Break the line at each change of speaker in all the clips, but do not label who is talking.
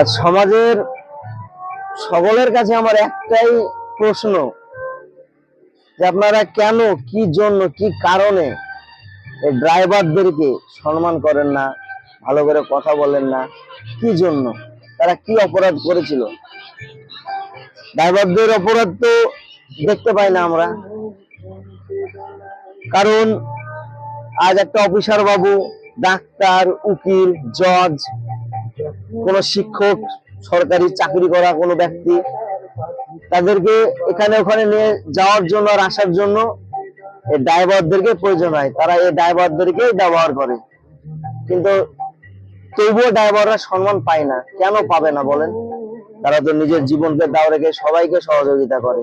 আর সমাজের সকলের কাছে আমার একটাই প্রশ্ন যে আপনারা কেন, কি জন্য, কি কারণে ড্রাইভারদেরকে সম্মান করেন না, ভালো করে কথা বলেন না? কি জন্য? তারা কি অপরাধ করেছিল? ড্রাইভারদের অপরাধ তো দেখতে পাই না আমরা। কারণ আজ একটা অফিসার বাবু, ডাক্তার, উকিল, জজ কোন শিক্ষক, সরকারি চাকরি করা কোনো ব্যক্তি, তাদেরকে এখানে ওখানে নিয়ে যাওয়ার জন্য আর আসার জন্য এই ড্রাইভারদেরকে প্রয়োজন হয়। তারা এই ড্রাইভারদেরকে ব্যবহার করে। কিন্তু তবুও ড্রাইভাররা সম্মান পায় না। কেন পাবে না বলেন? তারা তো নিজের জীবনকে দাও রেখে সবাইকে সহযোগিতা করে।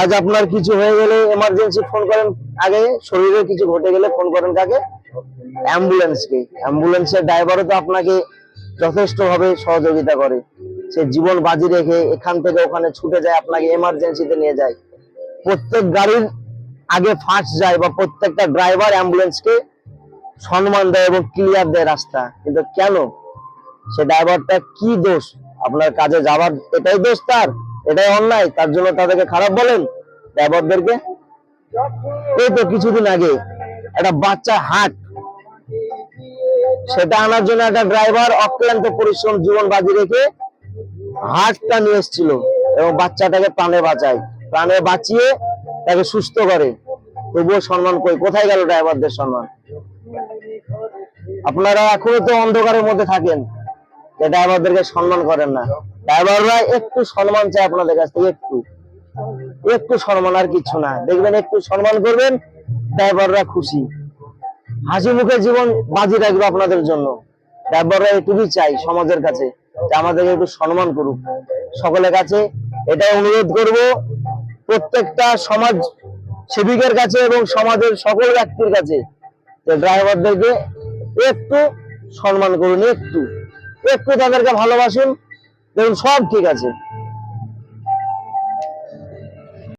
আজ আপনার কিছু হয়ে গেলে এমার্জেন্সি ফোন করেন আগে, শরীরে কিছু ঘটে গেলে ফোন করেন কাকে? অ্যাম্বুলেন্সকে অ্যাম্বুলেন্সের ড্রাইভারও তো আপনাকে যথেষ্ট ভাবে সহযোগিতা করে। সে জীবন বাজি রেখে এখান থেকে ওখানে ছুটে যায়, আপনাকে এমার্জেন্সিতে নিয়ে যায়। প্রত্যেক গাড়ির আগে ফার্স্ট যায় বা প্রত্যেকটা ড্রাইভার অ্যাম্বুলেন্সকে সম্মান দেয় এবং ক্লিয়ার দেয় রাস্তা। কিন্তু কেন? সে ড্রাইভারটা কি দোষ? আপনার কাজে যাওয়ার এটাই দোষ তার। এটাই অন্যায়, তার জন্য তাদেরকে খারাপ বলেন? ড্রাইভারদেরকে এই তো কিছুদিন আগে একটা বাচ্চা হাট, সেটা আনার জন্য একটা ড্রাইভার অক্লান্ত পরিশ্রম, জীবন বাজি রেখে হাটটা নিয়ে এসেছিল এবং বাচ্চাটাকে প্রাণে বাঁচায়। প্রাণে বাঁচিয়ে তাকে সুস্থ করে। তবুও সম্মান কই? কোথায় গেল ড্রাইভারদের সম্মান? আপনারা এখনও তো অন্ধকারের মধ্যে থাকেন। যে ড্রাইভারদেরকে সম্মান করেন না। ড্রাইভাররা একটু সম্মান চায় আপনাদের কাছ থেকে, একটু। একটু সম্মান আর কিছু না। দেখবেন একটু সম্মান করবেন, ড্রাইভাররা খুশি। হাসি মুখে জীবন বাজি রাখবে আপনাদের জন্য। ড্রাইভাররা এটুকুই চাই সমাজের কাছে, যে আমাদেরকে একটু সম্মান করুক। সকলের কাছে এটা অনুরোধ করব, প্রত্যেকটা সমাজ সেবিকের কাছে এবং সমাজের সকল ব্যক্তির কাছে ড্রাইভারদেরকে একটু সম্মান করুন, একটু। একটু তাদেরকে ভালোবাসুন দেখুন সব ঠিক আছে।